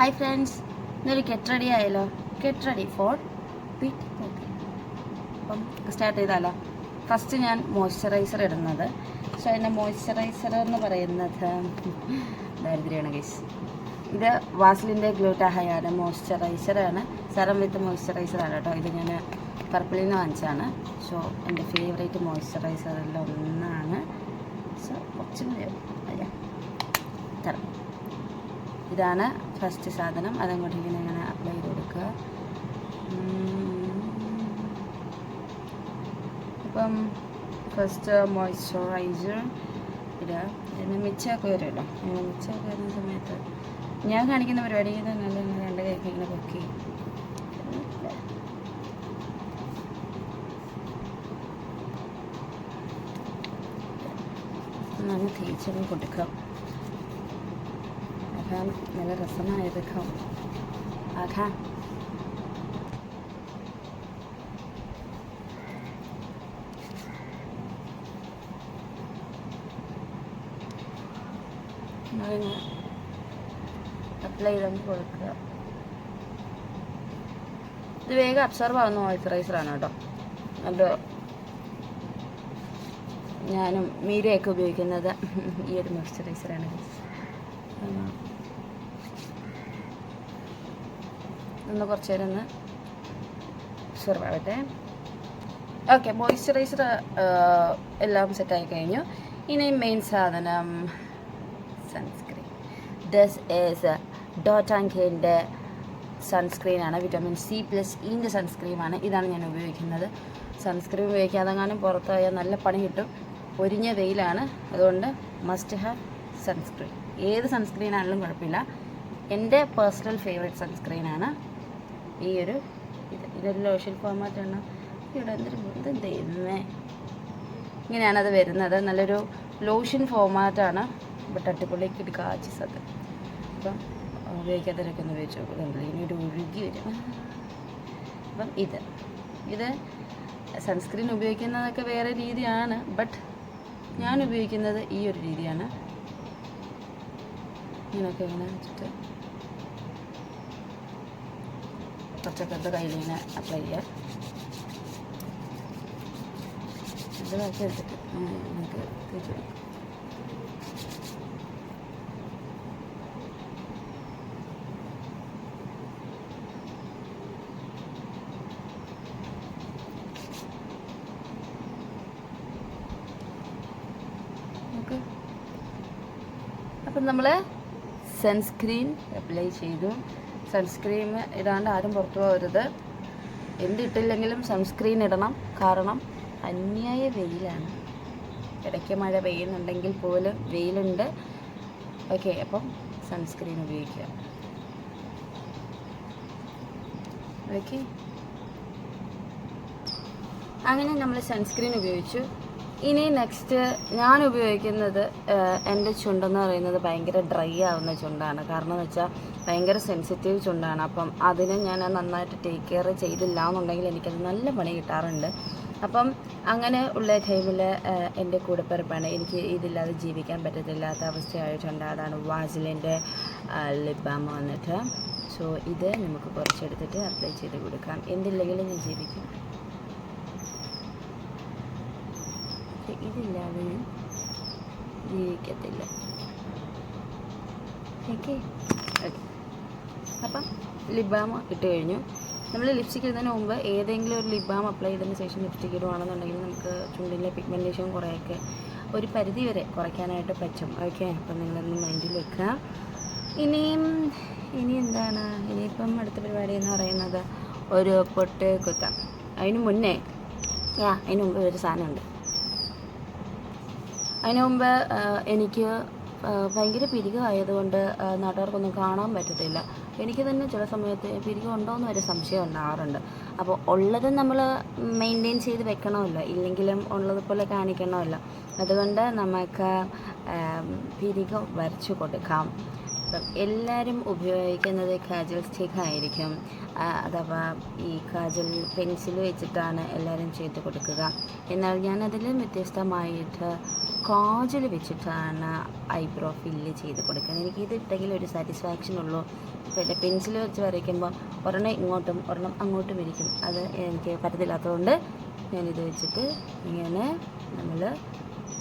Hi friends ഇന്നൊരു കെറ്റ് ready ആയല്ലോ. Get ready for bit അപ്പം സ്റ്റാർട്ട് ചെയ്താലോ? ഫസ്റ്റ് ഞാൻ മോയ്സ്ചറൈസർ ഇടുന്നത്. സോ എന്റെ മോയ്സ്ചറൈസർ എന്ന് പറയുന്നത് ദാരിദ്ര്യമാണ് ഗൈസ് ഇത് വാസ്ലിന്റെ ഗ്ലൂട്ടാഹയാണ് മോയ്സ്ചറൈസറാണ് സെറം വിത്ത് മോയ്സ്ചറൈസറാണ് കേട്ടോ. ഇത് ഞാൻ പർപ്പിളിൽ നിന്ന് വാങ്ങിച്ചതാണ്. സോ എന്റെ ഫേവറേറ്റ് മോയ്സ്ചറൈസറിൽ ഒന്നാണ്. സോ കുറച്ച് അല്ല? തരാം ഇതാണ് ഫസ്റ്റ് സാധനം. അതങ്ങോട്ട് ഇങ്ങനെ ഇങ്ങനെ അപ്ലൈ ചെയ്ത് കൊടുക്കുക. അപ്പം ഫസ്റ്റ് മോയ്സ്ചറൈസർ ഇടുക. പിന്നെ മിച്ചമൊക്കെ വരുമല്ലോ അങ്ങനെ മിച്ചമൊക്കെ വരുന്ന സമയത്ത് ഞാൻ കാണിക്കുന്ന പരിപാടി നല്ല രണ്ട് കൈക്ക് ഇങ്ങനെ പൊക്കി. നല്ല തേച്ചൊക്കെ കൊടുക്കാം. ആകാം നല്ല രസമായതൊക്കെ ആകാം അതിന് അപ്ലൈ ചെയ്ത് കൊടുക്കുക. ഇത് വേഗം അബ്സർവ് ആവുന്ന മോയ്സ്ചറൈസറാണ് കേട്ടോ. നല്ല ഞാനും മീരയൊക്കെ ഉപയോഗിക്കുന്നത് ഈ ഒരു മോയ്സ്ചറൈസറാണ് ഒന്ന് കുറച്ച് നേരം ഒന്ന് ആവട്ടെ. ഓക്കെ മോയ്സ്ചറൈസർ എല്ലാം സെറ്റായി കഴിഞ്ഞു. ഇനി മെയിൻ സാധനം സൺസ്ക്രീൻ ദസ് ഏസ് കെന്റെ സൺസ്ക്രീനാണ് വിറ്റാമിൻ സി പ്ലസ് ഇന്റെ സൺസ്ക്രീമാണ് ഇതാണ് ഞാൻ ഉപയോഗിക്കുന്നത്. സൺസ്ക്രീൻ ഉപയോഗിക്കാതെ പുറത്ത് പുറത്തായാൽ നല്ല പണി കിട്ടും. ഒരിഞ്ഞ വെയിലാണ്. അതുകൊണ്ട് മസ്റ്റ് ഹാവ് സൺസ്ക്രീൻ ഏത് സൺസ്ക്രീൻ ആണെങ്കിലും കുഴപ്പമില്ല. എന്റെ പേഴ്സണൽ ഫേവറേറ്റ് സൺസ്ക്രീനാണ് ഈ ഒരു ഇത് ഇതൊരു ലോഷൻ ഫോമായിട്ടാണ് ഇവിടെ എന്തൊരു എന്ത് ദൈവമേ. ഇങ്ങനെയാണ് അത് വരുന്നത്. നല്ലൊരു ലോഷൻ ഫോമാറ്റാണ് ആണ്. തട്ടിപ്പൊള്ളിക്ക് ഇട്ട് കാച്ചി സത് അപ്പം ഉപയോഗിക്കാത്തവരൊക്കെ ഒന്ന് ഉപയോഗിച്ച് നോക്കുന്നുണ്ടല്ലോ ഇനി ഒരു ഒഴുകി വരും. അപ്പം ഇത്. ഇത് സൺസ്ക്രീൻ ഉപയോഗിക്കുന്നതൊക്കെ വേറെ രീതിയാണ് ബട്ട് ഞാൻ ഉപയോഗിക്കുന്നത് ഈ ഒരു രീതിയാണ്. ഇങ്ങനെയൊക്കെ ഇങ്ങനെ വെച്ചിട്ട് കുറച്ചൊക്കെ ഇത് കയ്യിൽ ഇങ്ങനെ അപ്ലൈ ചെയ്യുക ഇത് ബാക്കി എടുത്തിട്ട് നമുക്ക് അപ്പം നമ്മൾ സൺസ്ക്രീൻ അപ്ലൈ ചെയ്തു. സൺസ്ക്രീൻ ഇടാണ്ട് ആരും പുറത്തു പോകരുത്. എന്തിട്ടില്ലെങ്കിലും സൺസ്ക്രീൻ ഇടണം. കാരണം അന്യായ വെയിലാണ്. ഇടയ്ക്ക് മഴ പെയ്യുന്നുണ്ടെങ്കിൽ പോലും വെയിലുണ്ട്. ഓക്കെ അപ്പം സൺസ്ക്രീൻ ഉപയോഗിക്കുക. ഓക്കെ. അങ്ങനെ നമ്മൾ സൺസ്ക്രീൻ ഉപയോഗിച്ചു. ഇനി നെക്സ്റ്റ് ഞാൻ ഉപയോഗിക്കുന്നത് എന്റെ ചുണ്ടെന്ന് പറയുന്നത് ഭയങ്കര ഡ്രൈ ആവുന്ന ചുണ്ടാണ്. കാരണം എന്ന് വെച്ചാൽ ഭയങ്കര സെൻസിറ്റീവ് ചുണ്ടാണ്. അപ്പം അതിനെ ഞാൻ നന്നായിട്ട് ടേക്ക് കെയർ ചെയ്തില്ല എന്നുണ്ടെങ്കിൽ എനിക്കത് നല്ല പണി കിട്ടാറുണ്ട്. അപ്പം അങ്ങനെ ഉള്ള ടൈമിൽ എന്റെ കൂടെപ്പിറപ്പാണ് എനിക്ക് ഇതില്ലാതെ ജീവിക്കാൻ പറ്റത്തില്ലാത്ത അവസ്ഥയായിട്ടുണ്ട് അതാണ് വാസിലിന്റെ ലിപ് ബാം വന്നിട്ട്. സോ ഇത് നമുക്ക് കുറച്ചെടുത്തിട്ട് അപ്ലൈ ചെയ്ത് കൊടുക്കാം. എന്തില്ലെങ്കിലും ഞാൻ ജീവിക്കും. പക്ഷെ ഇതില്ലാതെ ഞാൻ ജീവിക്കത്തില്ല. ഓക്കെ. അപ്പം ലിപ് ഇട്ട് കഴിഞ്ഞു. നമ്മൾ ലിപ്സ്റ്റിക് ഇടുന്നതിന് മുമ്പ് ഏതെങ്കിലും ഒരു ലിപ് ബാം അപ്ലൈ ചെയ്തതിന് ശേഷം ലിപ്സ്റ്റിക് ഇടുവാണെന്നുണ്ടെങ്കിൽ നമുക്ക് ചുണ്ടിലെ പിഗ്മെന്റേഷൻ കുറേയൊക്കെ ഒരു പരിധി വരെ കുറയ്ക്കാനായിട്ട് പറ്റും. ഓക്കെ. അപ്പം നിങ്ങളൊന്ന് മൈൻഡിൽ വെക്കുക. ഇനിയും ഇനി എന്താണ്? ഇനിയിപ്പം അടുത്ത പരിപാടി എന്ന് പറയുന്നത് ഒരു പൊട്ട് കുത്താം. അതിന് മുന്നേ യാ അതിന് മുമ്പ് ഒരു സാധനമുണ്ട്. അതിന് മുമ്പ് എനിക്ക് ഭയങ്കര പിരികമായതുകൊണ്ട് നാട്ടുകാർക്കൊന്നും കാണാൻ പറ്റത്തില്ല. എനിക്ക് തന്നെ ചില സമയത്ത് പിരികം ഉണ്ടോയെന്ന് വരെ സംശയം ഉണ്ടാകാറുണ്ട് അപ്പോൾ ഉള്ളത് നമ്മൾ മെയിന്റെയിൻ ചെയ്ത് വെക്കണമല്ലോ. ഇല്ലെങ്കിലും ഉള്ളതുപോലെ കാണിക്കണമല്ലോ. അതുകൊണ്ട് നമുക്ക് പിരികം വരച്ചു കൊടുക്കാം. അപ്പം എല്ലാവരും ഉപയോഗിക്കുന്നത് കാജൽ സ്റ്റിക്ക് ആയിരിക്കും. അഥവാ ഈ കാജൽ പെൻസിൽ വെച്ചിട്ടാണ് എല്ലാവരും ചെയ്ത് കൊടുക്കുക. എന്നാൽ ഞാനതിൽ വ്യത്യസ്തമായിട്ട് കാജൽ വെച്ചിട്ടാണ് ഐബ്രോ ഫില്ല് ചെയ്ത് കൊടുക്കുന്നത്. എനിക്ക് ഇത് ഇട്ടെങ്കിൽ ഒരു സാറ്റിസ്ഫാക്ഷൻ ഉള്ളൂ. പിന്നെ പെൻസിൽ വെച്ച് വരയ്ക്കുമ്പോൾ ഒരെണ്ണം ഇങ്ങോട്ടും ഒരെണ്ണം അങ്ങോട്ടും ഇരിക്കും. അത് എനിക്ക് പറ്റത്തില്ലാത്തതുകൊണ്ട് ഞാനിത് വെച്ചിട്ട് ഇങ്ങനെ നമ്മൾ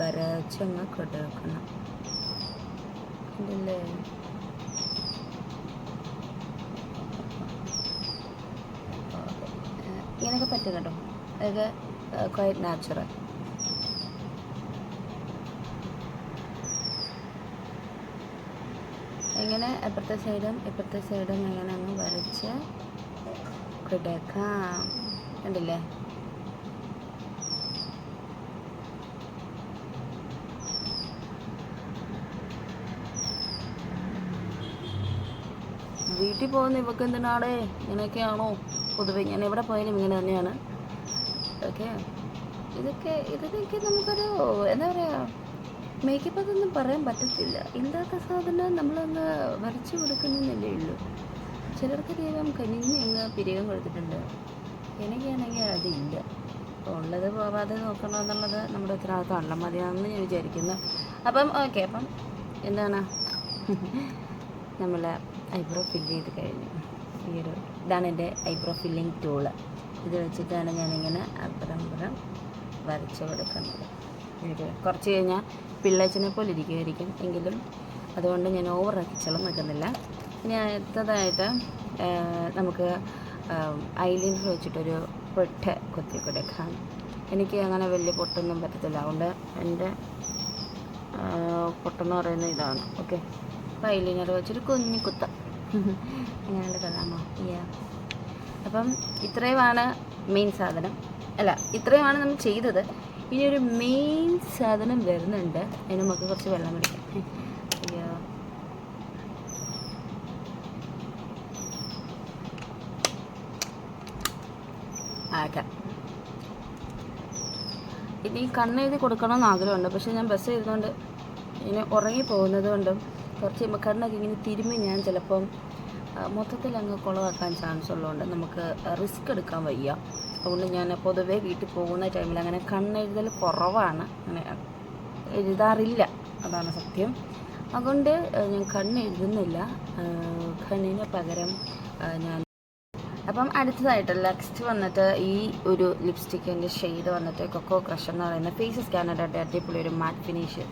വരച്ചങ്ങ് കൊടുക്കണം. കണ്ടില്ലേ? ഇങ്ങനെയൊക്കെ പറ്റും കേട്ടോ. അതൊക്കെ ക്വൈറ്റ് നാച്ചുറൽ ഇങ്ങനെ അപ്പുറത്തെ സൈഡും ഇപ്പുറത്തെ സൈഡും ഇങ്ങനെ അങ്ങ് വരച്ച് കിടക്കാം. കണ്ടില്ലേ? വീട്ടിൽ പോകുന്ന ഇവക്ക് എന്തിനാടേ? ഇങ്ങനെയൊക്കെയാണോ? പൊതുവെ ഞാൻ എവിടെ പോയാലും ഇങ്ങനെ തന്നെയാണ്. ഓക്കെ? ഇതൊക്കെ ഇതൊക്കെ നമുക്കൊരു എന്താ പറയുക മേക്കപ്പ് അതൊന്നും പറയാൻ പറ്റത്തില്ല. ഇല്ലാത്ത സാധനം നമ്മളൊന്ന് വരച്ചു കൊടുക്കുന്നതല്ലേ ഉള്ളൂ. ചിലർക്ക് ദൈവം കനിഞ്ഞ് അങ്ങ് പിരികം കൊടുത്തിട്ടുണ്ട്. എനിക്കാണെങ്കിൽ അതില്ല. ഉള്ളത് പോവാതെ നോക്കണമെന്നുള്ളത് നമ്മുടെ ഉത്തരവാദിത്തമാണല്ലോ മതിയാണെന്ന് ഞാൻ വിചാരിക്കുന്നു. അപ്പം ഓക്കെ അപ്പം എന്താണ്? നമ്മളെ ഐബ്രോ ഫില്ല് ചെയ്ത് കഴിഞ്ഞു. ഈ ഇതാണ് എന്റെ ഐബ്രോ ഫില്ലിംഗ് ടൂൾ ഇത് വെച്ചിട്ടാണ് ഞാനിങ്ങനെ അപ്പുറം അപ്പുറം വരച്ച് കൊടുക്കുന്നത്. കുറച്ച് കഴിഞ്ഞാൽ പിള്ളേച്ചിനെ പോലെ ഇരിക്കുമായിരിക്കും എങ്കിലും അതുകൊണ്ട് ഞാൻ ഓവർ ചെളം വെക്കുന്നില്ല. ഇനി അടുത്തതായിട്ട് നമുക്ക് ഐലൈനർ വെച്ചിട്ടൊരു പൊട്ട് കുത്തി കൊടുക്കാം. എനിക്ക് അങ്ങനെ വലിയ പൊട്ടൊന്നും പറ്റത്തില്ല. അതുകൊണ്ട് എന്റെ പൊട്ടെന്ന് പറയുന്നത് ഇതാണ്. ഓക്കെ. അപ്പോൾ ഐലൈനർ വെച്ചൊരു കുഞ്ഞു കുത്ത. അങ്ങനെയുള്ള യാ അപ്പം ഇത്രയുമാണ് മെയിൻ സാധനം. അല്ല ഇത്രയുമാണ് നമ്മൾ ചെയ്തത്. ഇനി ഒരു മെയിൻ സാധനം വരുന്നുണ്ട്. അതിന് നമുക്ക് കുറച്ച് വെള്ളം കുടിക്കാം. അയ്യോ. ആക്കാം ഇനി കണ്ണെഴുതി കൊടുക്കണമെന്ന് ആഗ്രഹമുണ്ട്. പക്ഷെ ഞാൻ ബസ് ചെയ്തുകൊണ്ട് ഇനി ഉറങ്ങി പോകുന്നത് കൊണ്ടും കുറച്ച് കണ്ണൊക്കെ ഇങ്ങനെ തിരുമ്മി ഞാൻ ചിലപ്പം മൊത്തത്തിൽ അങ്ങ് കുളമാക്കാൻ ചാൻസ് ഉള്ളതുകൊണ്ട് നമുക്ക് റിസ്ക് എടുക്കാൻ വയ്യ. അതുകൊണ്ട് ഞാൻ പൊതുവേ വീട്ടിൽ പോകുന്ന ടൈമിൽ അങ്ങനെ കണ്ണെഴുതൽ കുറവാണ്. അങ്ങനെ എഴുതാറില്ല. അതാണ് സത്യം. അതുകൊണ്ട് ഞാൻ കണ്ണെഴുതുന്നില്ല. കണ്ണിന് പകരം ഞാൻ അപ്പം അടുത്തതായിട്ട് നെക്സ്റ്റ് വന്നിട്ട് ഈ ഒരു ലിപ്സ്റ്റിക്കിന്റെ ഷെയ്ഡ് വന്നിട്ട് കൊക്കോ ക്രഷ് എന്ന് പറയുന്ന ഫേസ് സ്കാനറുടെ അടിപൊളി ഒരു മാറ്റ് ഫിനിഷ്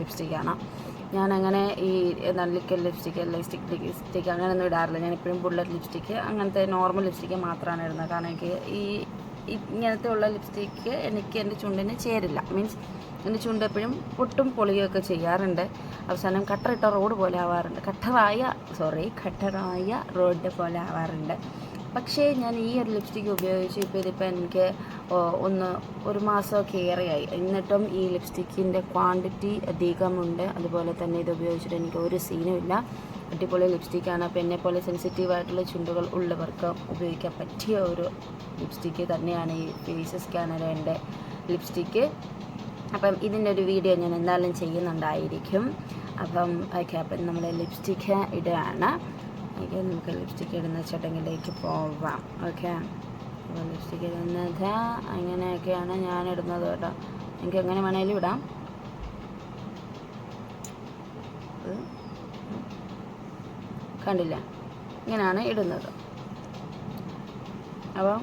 ലിപ്സ്റ്റിക്കാണ് ഞാൻ അങ്ങനെ ഈ എന്താണ് ലിക്വിഡ് ലിപ്സ്റ്റിക്ക് ലിപ്സ്റ്റിക് ലിപ്സ്റ്റിക്ക് അങ്ങനെയൊന്നും ഇടാറില്ല. ഞാൻ എപ്പോഴും ബുള്ളറ്റ് ലിപ്സ്റ്റിക്ക് അങ്ങനത്തെ നോർമൽ ലിപ്സ്റ്റിക്ക് മാത്രമാണ് ഇടുന്നത്. കാരണം എനിക്ക് ഈ ഇങ്ങനത്തെ ഉള്ള ലിപ്സ്റ്റിക്ക് എനിക്ക് എന്റെ ചുണ്ടിന് ചേരില്ല. മീൻസ് എന്റെ ചുണ്ട് എപ്പോഴും പൊട്ടും പൊളിയൊക്കെ ചെയ്യാറുണ്ട്. അവസാനം കട്ടറിട്ട റോഡ് പോലെ ആവാറുണ്ട്. കട്ടറായ സോറി കട്ടറായ റോഡ് പോലെ ആവാറുണ്ട്. പക്ഷേ ഞാൻ ഈ ഒരു ലിപ്സ്റ്റിക്ക് ഉപയോഗിച്ച് ഇപ്പോൾ ഇതിപ്പോൾ എനിക്ക് ഒന്ന് ഒരു മാസമൊക്കെ ഏറെയായി. എന്നിട്ടും ഈ ലിപ്സ്റ്റിക്കിന്റെ ക്വാണ്ടിറ്റി അധികമുണ്ട്. അതുപോലെ തന്നെ ഇത് ഉപയോഗിച്ചിട്ട് എനിക്ക് ഒരു സീനും ഇല്ല. അടിപൊളി ലിപ്സ്റ്റിക്കാണ് അപ്പോൾ എന്നെ പോലെ സെൻസിറ്റീവ് ആയിട്ടുള്ള ചുണ്ടുകൾ ഉള്ളവർക്ക് ഉപയോഗിക്കാൻ പറ്റിയ ഒരു ലിപ്സ്റ്റിക്ക് തന്നെയാണ് ഈ ഫേസ് സ്കാനറിന്റെ ലിപ്സ്റ്റിക്ക് അപ്പം ഇതിന്റെ ഒരു വീഡിയോ ഞാൻ എന്തായാലും ചെയ്യുന്നുണ്ടായിരിക്കും. അപ്പം ഓക്കെ അപ്പം നമ്മൾ ലിപ്സ്റ്റിക്ക് ഇടുകയാണ് ഓക്കെ നമുക്ക് ലിപ്സ്റ്റിക്ക് ഇടുന്ന ചടങ്ങിലേക്ക് പോവാം. ഓക്കെ അപ്പോൾ ലിപ്സ്റ്റിക്ക് ഇടുന്നത് അങ്ങനെയൊക്കെയാണ് ഞാൻ ഇടുന്നത് കേട്ടോ. എനിക്ക് എങ്ങനെ വേണേലും ഇടാം. കണ്ടില്ല? ഇങ്ങനെയാണ് ഇടുന്നത്. അപ്പോൾ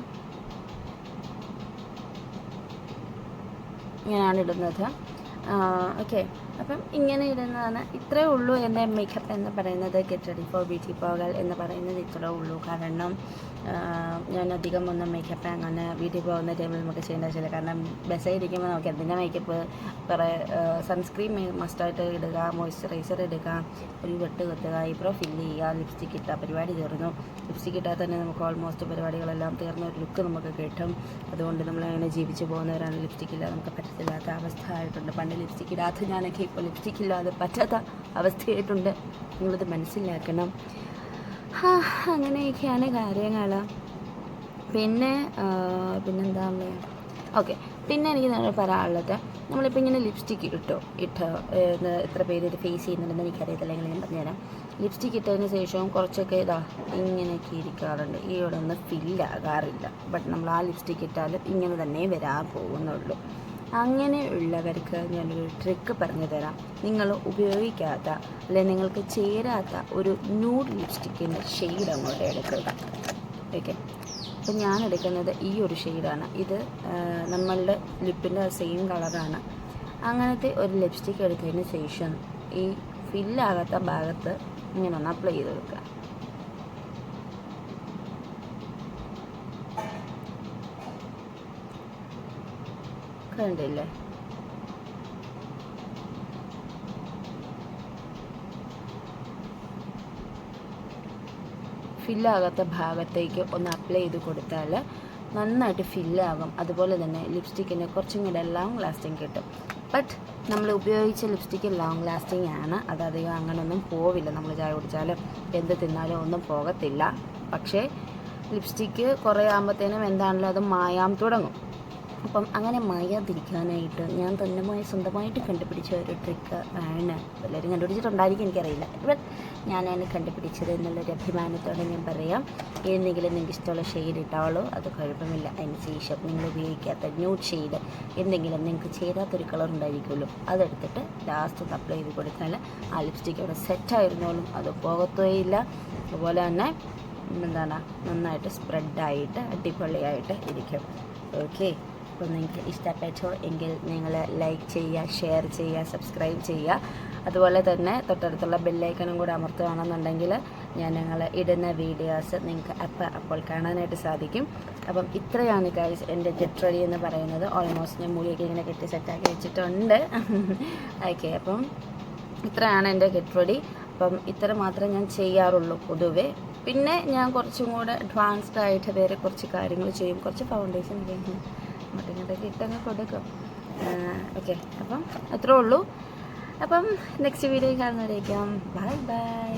ഇങ്ങനെയാണ് ഇടുന്നത്. ഓക്കെ അപ്പം ഇങ്ങനെ ഇടുന്നതാണ് ഇത്രേ ഉള്ളൂ എന്റെ മേക്കപ്പ് എന്ന് പറയുന്നത്. ഗെറ്റ് റെഡി ഫോർ ബ്യൂട്ടി പോകൽ എന്ന് പറയുന്നത് ഇത്രേ ഉള്ളൂ. കാരണം ഞാൻ അധികം ഒന്നും മേക്കപ്പ് അങ്ങനെ വീട്ടിൽ പോകുന്ന ടൈമിൽ നമുക്ക് ചെയ്യേണ്ട ആവശ്യമില്ല. കാരണം ബസ്സിൽ ഇരിക്കുമ്പോൾ നമുക്ക് എന്തിന്റെ മേക്കപ്പ് കുറേ സൺസ്ക്രീൻ മസ്റ്റായിട്ട് ഇടുക മോയ്സ്ചറൈസർ ഇടുക ഒരു വെട്ട് കുത്തുക ഐബ്രോ ഫില്ല് ചെയ്യുക ലിപ്സ്റ്റിക് ഇട്ട പരിപാടി തീർന്നു. ലിപ്സ്റ്റിക് ഇട്ടാൽ തന്നെ നമുക്ക് ഓൾമോസ്റ്റ് പരിപാടികളെല്ലാം തീർന്ന ഒരു ലുക്ക് നമുക്ക് കിട്ടും. അതുകൊണ്ട് നമ്മൾ ജീവിച്ച് പോകുന്നവരാണ്. ലിപ്സ്റ്റിക്കില്ല നമുക്ക് പറ്റത്തില്ലാത്ത അവസ്ഥ ആയിട്ടുണ്ട്. പണ്ട് ലിപ്സ്റ്റിക് ഇടാത്ത ഞാനൊക്കെ ഇപ്പോൾ ലിപ്സ്റ്റിക് ഇല്ലാതെ പറ്റാത്ത അവസ്ഥയായിട്ടുണ്ട്. നിങ്ങളത് മനസ്സിലാക്കണം. അങ്ങനെയൊക്കെയാണ് കാര്യങ്ങൾ. പിന്നെ പിന്നെന്താ ഓക്കെ. പിന്നെ എനിക്ക് നിങ്ങൾ പറയാനുള്ളത് നമ്മളിപ്പോൾ ഇങ്ങനെ ലിപ്സ്റ്റിക്ക് ഇട്ടോ ഇട്ടോ എത്ര പേര് ഇത് ഫേസ് ചെയ്യുന്നുണ്ടെന്ന് എനിക്കറിയത്തില്ല എങ്കിലും ഞാൻ പറഞ്ഞുതരാം. ലിപ്സ്റ്റിക്ക് ഇട്ടതിന് ശേഷവും കുറച്ചൊക്കെ ഇതാ ഇങ്ങനെയൊക്കെ ഇരിക്കാറുണ്ട്. ഈ ഇവിടെ ഒന്ന് ഫില്ലാകാറില്ല ബട്ട് നമ്മൾ ആ ലിപ്സ്റ്റിക്ക് ഇട്ടാലും ഇങ്ങനെ തന്നെ വരാൻ പോകുന്നുള്ളൂ. അങ്ങനെയുള്ളവർക്ക് ഞാനൊരു ട്രിക്ക് പറഞ്ഞു തരാം നിങ്ങൾ ഉപയോഗിക്കാത്ത അല്ലെങ്കിൽ നിങ്ങൾക്ക് ചേരാത്ത ഒരു ന്യൂഡ് ലിപ്സ്റ്റിക്കിന്റെ ഷെയ്ഡ് അങ്ങോട്ട് എടുക്കുക. ഓക്കെ അപ്പം ഞാൻ എടുക്കുന്നത് ഈ ഒരു ഷെയ്ഡാണ് ഇത് നമ്മളുടെ ലിപ്പിന്റെ സെയിം കളറാണ് അങ്ങനത്തെ ഒരു ലിപ്സ്റ്റിക്ക് എടുത്തതിന് ശേഷം ഈ ഫില്ലാകാത്ത ഭാഗത്ത് ഇങ്ങനെ ഒന്ന് അപ്ലൈ ചെയ്ത് കൊടുക്കുക. കണ്ടില്ലേ ഫില്ലാകാത്ത ഭാഗത്തേക്ക് ഒന്ന് അപ്ലൈ ചെയ്ത് കൊടുത്താൽ നന്നായിട്ട് ഫില്ലാകും അതുപോലെ തന്നെ ലിപ്സ്റ്റിക്കിന് കുറച്ചും കൂടെ ലോങ് ലാസ്റ്റിംഗ് കിട്ടും. ബട്ട് നമ്മൾ ഉപയോഗിച്ച ലിപ്സ്റ്റിക്ക് ലോങ് ലാസ്റ്റിംഗ് ആണ്. അത് അധികം അങ്ങനെയൊന്നും പോവില്ല. നമ്മൾ ചായ കുടിച്ചാലും എന്ത് തിന്നാലും ഒന്നും പോകത്തില്ല. പക്ഷേ ലിപ്സ്റ്റിക്ക് കുറേ ആകുമ്പോഴത്തേനും എന്താണല്ലോ അത് മായാൻ തുടങ്ങും. അപ്പം അങ്ങനെ മായാതിരിക്കാനായിട്ട് ഞാൻ തന്നെ സ്വന്തമായിട്ട് കണ്ടുപിടിച്ച ഒരു ട്രിക്ക് ആണ്. എല്ലാവരും കണ്ടുപിടിച്ചിട്ടുണ്ടായിരിക്കും എനിക്കറിയില്ല. ബട്ട് ഞാനാണ് കണ്ടുപിടിച്ചത് എന്നുള്ളൊരു അഭിമാനത്തോടെ ഞാൻ പറയാം. എന്തെങ്കിലും നിങ്ങൾക്ക് ഇഷ്ടമുള്ള ഷെയ്ഡ് ഇട്ടാളോ അത് കുഴപ്പമില്ല. അതിന് ശേഷം നിങ്ങൾ ഉപയോഗിക്കാത്ത ന്യൂഡ് ഷെയ്ഡ് എന്തെങ്കിലും നിങ്ങൾക്ക് ചേരാത്തൊരു കളർ ഉണ്ടായിരിക്കുമല്ലോ അതെടുത്തിട്ട് ലാസ്റ്റ് ഒന്ന് അപ്ലൈ ചെയ്ത് കൊടുത്താൽ ആ ലിപ്സ്റ്റിക്ക് അവിടെ സെറ്റായിരുന്നോളും അത് പോകത്തേയില്ല അതുപോലെ തന്നെ എന്താണ്? നന്നായിട്ട് സ്പ്രെഡായിട്ട് അടിപൊളിയായിട്ട് ഇരിക്കും. ഓക്കെ അപ്പോൾ നിങ്ങൾക്ക് ഇഷ്ടപ്പെട്ടോ എങ്കിൽ നിങ്ങൾ ലൈക്ക് ചെയ്യുക ഷെയർ ചെയ്യുക സബ്സ്ക്രൈബ് ചെയ്യുക. അതുപോലെ തന്നെ തൊട്ടടുത്തുള്ള ബെല്ലൈക്കണും കൂടെ അമർത്തുകയാണെന്നുണ്ടെങ്കിൽ ഞാൻ ഞങ്ങൾ ഇടുന്ന വീഡിയോസ് നിങ്ങൾക്ക് അപ്പം അപ്പോൾ കാണാനായിട്ട് സാധിക്കും. അപ്പം ഇത്രയാണ് ഗൈസ് എന്റെ ഗെറ്റ് റെഡി എന്ന് പറയുന്നത്. ഓൾമോസ്റ്റ് ഞാൻ മുടിയൊക്കെ ഇങ്ങനെ കെട്ടി സെറ്റാക്കി വെച്ചിട്ടുണ്ട്. ഓക്കെ അപ്പം ഇത്രയാണ് എന്റെ റെഡി അപ്പം ഇത്ര മാത്രമേ ഞാൻ ചെയ്യാറുള്ളൂ പൊതുവേ. പിന്നെ ഞാൻ കുറച്ചും കൂടെ അഡ്വാൻസ്ഡ് ആയിട്ട് വേറെ കുറച്ച് കാര്യങ്ങൾ ചെയ്യും. കുറച്ച് ഫൗണ്ടേഷൻ ഇങ്ങനെ അങ്ങോട്ടും ഇട്ടങ്ങ് കൊടുക്കും. ഓക്കെ. അപ്പം അത്രേ ഉള്ളൂ. അപ്പം നെക്സ്റ്റ് വീഡിയോ കാണുന്നവരേക്കും. Bye bye